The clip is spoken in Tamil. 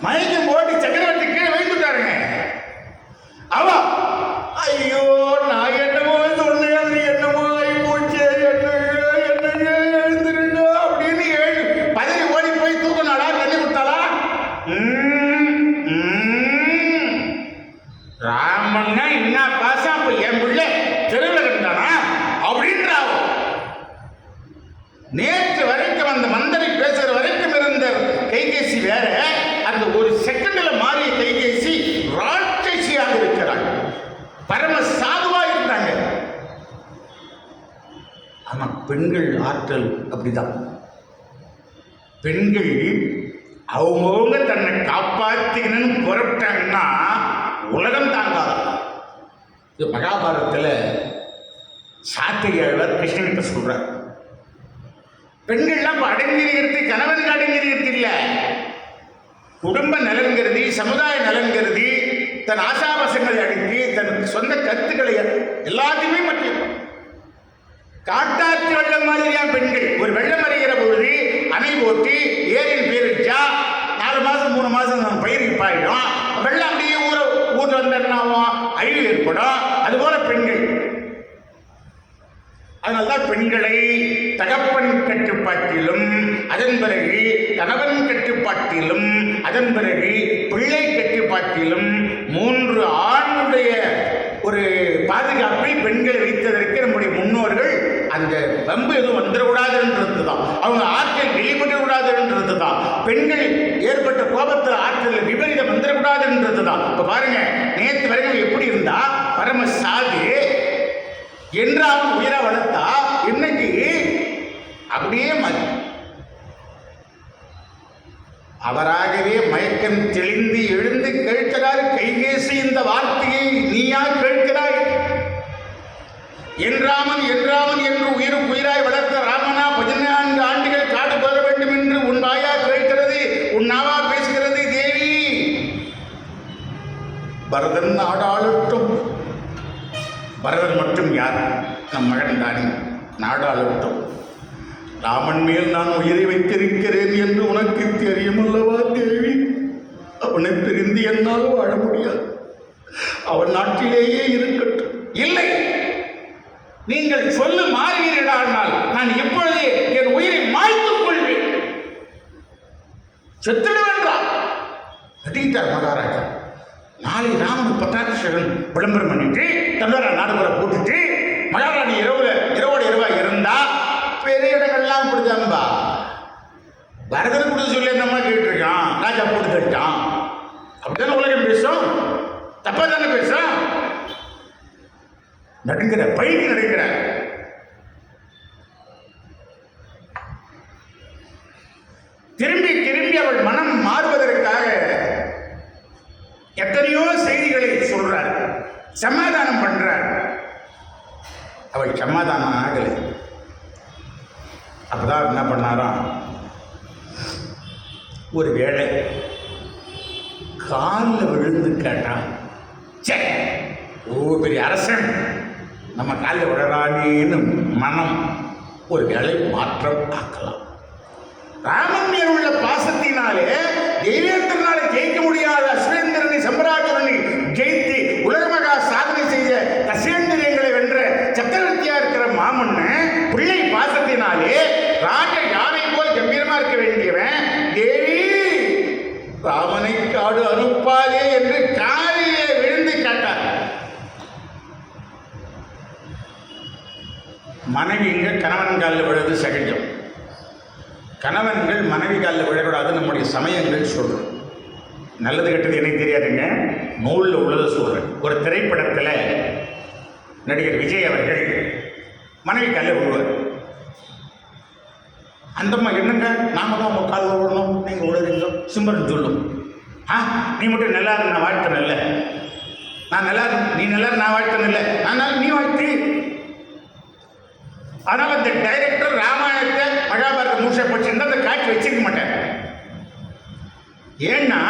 மயக்கம் போட்டு சக்கரவர்த்தி கீழே வைத்துட்டாருங்க அவ ஐயோ நான் என்னமோ சொன்னேன் அது என்னமோ ஆகி போச்சு என்னங்க என்னங்க எழுந்துருங்க அப்படின்னு ஏழு பதவி ஓடி போய் தூக்கினாளா தண்ணி கொடுத்தாளா? ம், ம். ராமன்னா என்ன பாசம் அப்ப என் பிள்ளை தெருவில் கிடந்தானா அப்படின்றாவோ. நேற்று வரைக்கும் அந்த மந்திரி பேசுற வரைக்கும் இருந்த கைகேசி வேற. செகண்ட்ல மாறிய கைகேசி ராட்சசியாக இருக்கிறாங்க பரம சாதுவா இருந்தாங்க. ஆனா பெண்கள் ஆற்றல் அப்படிதான். பெண்கள் அவங்கவுங்க தன்னை காப்பாத்திக்கணும்னு புறப்பட்டாங்கன்னா உலகம் தாங்காது. இது மகாபாரதத்தில் கிருஷ்ணன் கிருஷ்ணன்கிட்ட சொல்றார். பெண்கள்லாம் இப்போ அடங்கியிருக்கிறது கணவனுக்கு அடங்கியிருக்கிறது இல்லை. குடும்ப நலன் கருதி சமுதாய நலன் கருதி தன் ஆசாபாசங்களை அடுக்கி தன் சொந்த கருத்துக்களை எல்லாத்தையுமே மட்டும் காட்டாற்று வெள்ளம் மாதிரியான பெண்கள். ஒரு வெள்ளம் அறிகிற பொழுது அணை போட்டு ஏரியில் பேரிச்சா நாலு மாசம் மூணு மாசம் நம்ம பயிர் பாயிடும் வெள்ளம் அப்படியே ஊற ஊர் வந்தோம் அழிவு ஏற்படும். அதுபோல பெண்கள். அதனால்தான் பெண்களை தகப்பன் கட்டுப்பாட்டிலும் அதன் பிறகு கணவன் கட்டுப்பாட்டிலும் அதன் பிறகு பிள்ளை கட்டுப்பாட்டிலும் மூன்று ஆணுடைய ஒரு பாதுகாப்பை பெண்களை வைத்ததற்கு நம்முடைய முன்னோர்கள் அந்த வம்பு எதுவும் வந்துடக்கூடாதுன்றது தான் அவங்க ஆற்றல் வெளிப்படக்கூடாதுன்றது தான் பெண்கள் ஏற்பட்ட கோபத்தில் ஆற்றல் விபரீதம் வந்துடக்கூடாதுன்றது தான் இப்போ பாருங்க நேற்று வரைக்கும் எப்படி இருந்தா பரம சாதி என்றாலும் உயிரை வளர்த்தா இன்னைக்கு அப்படியே மதி அவராகவே மயக்கம் தெளிந்து எழுந்து கேட்கிறார் கைகேசி இந்த வார்த்தையை நீயா கேட்கிறாய்? என்றாமன் என்றாமன் என்று உயிர் உயிராய் வளர்த்த ராமனா பதினான்கு ஆண்டுகள் காடு பெற வேண்டும் என்று உன் வாயா கேட்கிறது உன் நாவா பேசுகிறது தேவி. பரதன் நாடாளட்டும் பரதர் மட்டும் யார்? நம் மகன் தானே. நாடாளட்டும். ராமன் மேல் நான் உயிரை வைத்திருக்கிறேன் என்று உனக்கு தெரியுமல்லவா தேவி? அவனை பிரிந்து என்னால் வாழ முடியாது. அவன் நாட்டிலேயே இருக்கட்டும். இல்லை. நீங்கள் சொல்லு மாறுகிறீர்களானால் நான் இப்பொழுதே என் உயிரை மாய்த்துக் கொள்வேன். செத்துடுவென்றார் கட்டிக்கிட்டார் மகாராஜா. நாளை ராமன் பட்டாபிஷேகன் விளம்பரம் பண்ணிட்டு தமிழக நாடுகளை போட்டுட்டு மகாராணி இரவுல இரவோட இரவா இருந்தா பெரிய இடங்கள்லாம் கொடுத்தாம்பா பரதனை கொடுத்து சொல்லி நம்ம கேட்டிருக்கான்? ராஜா போட்டு தட்டான் அப்படித்தானே உலகம் பேசும்? தப்பா தானே பேசும் நடுங்கிற பைக்கு நடுங்கிற. அவள் ஆகலை. அப்போ அப்பதான் என்ன பண்ணாராம் ஒரு வேளை காலில் விழுந்து கேட்டான் சே ஓ பெரிய அரசன் நம்ம காலில் விழறானேன்னு மனம் ஒரு வேளை மாற்றம் ஆக்கலாம். ராமன் மேல் உள்ள பாசத்தினாலே தெய்வம் சக்கரவர்த்தியா பிள்ளை பாசத்தினாலே ராஜ யானை போல் கம்பீரமா இருக்க வேண்டியவன் தேவி. ராமனை காடு அனுப்பாதே என்று காலிலே விழுந்து கேட்டார். மனைவி இங்க கணவன் காலில் விழுது சகஜம். கணவன்கள் மனைவி காலில் விழக்கூடாது நம்முடைய சமயங்கள் சொல்றோம். நல்லது கெட்டது எனக்கு தெரியாதுங்க. நூலில் உள்ளதை சொல்கிறேன் ஒரு திரைப்படத்தில் நடிகர் விஜய் அவர்கள் மனைவி கல்ல விழுவார் அந்தம்மா என்னங்க? நாம தான் உங்கள் காலில் விழணும் நீங்கள் விழுறீங்களோ சிம்பரன் சொல்லும். ஆ நீ மட்டும் நல்லா இரு நான் வாழ்த்தேன் இல்லை. நான் நல்லா நீ நல்லா நான் வாழ்த்தேன் இல்லை. நான் நீ வாழ்த்து. ஆனால் அந்த டைரக்டர் ராமாயணத்தை மகாபாரத மூசை போச்சுருந்தா அந்த காட்சி வச்சிருக்க மாட்டேன். ஏன்னா